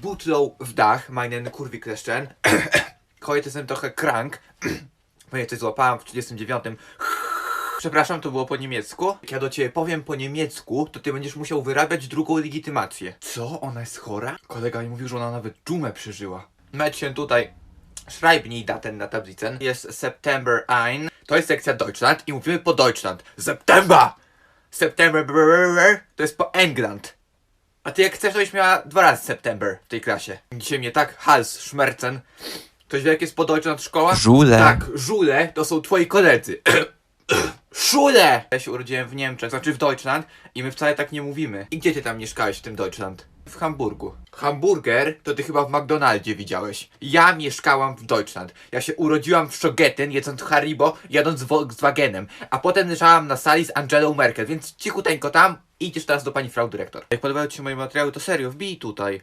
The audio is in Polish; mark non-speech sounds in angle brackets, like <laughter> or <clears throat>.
butlą w dach, meinen kurwi kleszczen. Heute <clears throat> jestem trochę krank, <clears throat> ponieważ coś złapałem w 39. <clears throat> Przepraszam, to było po niemiecku. Jak ja do ciebie powiem po niemiecku, to ty będziesz musiał wyrabiać drugą legitymację. Co? Ona jest chora? Kolega mi mówił, że ona nawet dżumę przeżyła. Mädchen tutaj Schreibnij Daten na tablicę. Jest September ein. To jest sekcja Deutschland i mówimy po Deutschland. September! September to jest po England. A ty jak chcesz, to byś miała dwa razy September w tej klasie. Dzisiaj mnie tak hals, szmercen. Ktoś wie jak jest po Deutschland szkoła? Żule. Tak, żule to są twoi koledzy. <coughs> Szule! Ja się urodziłem w Niemczech, znaczy w Deutschland i my wcale tak nie mówimy. I gdzie ty tam mieszkałeś w tym Deutschland? W Hamburgu. Hamburger to ty chyba w McDonaldzie widziałeś. Ja mieszkałam w Deutschland. Ja się urodziłam w Schogetten, jedząc Haribo, jadąc Volkswagenem. A potem leżałam na sali z Angelą Merkel, więc cichuteńko tam i idziesz teraz do pani frau dyrektor. Jak podobają ci się moje materiały, to serio, wbij tutaj.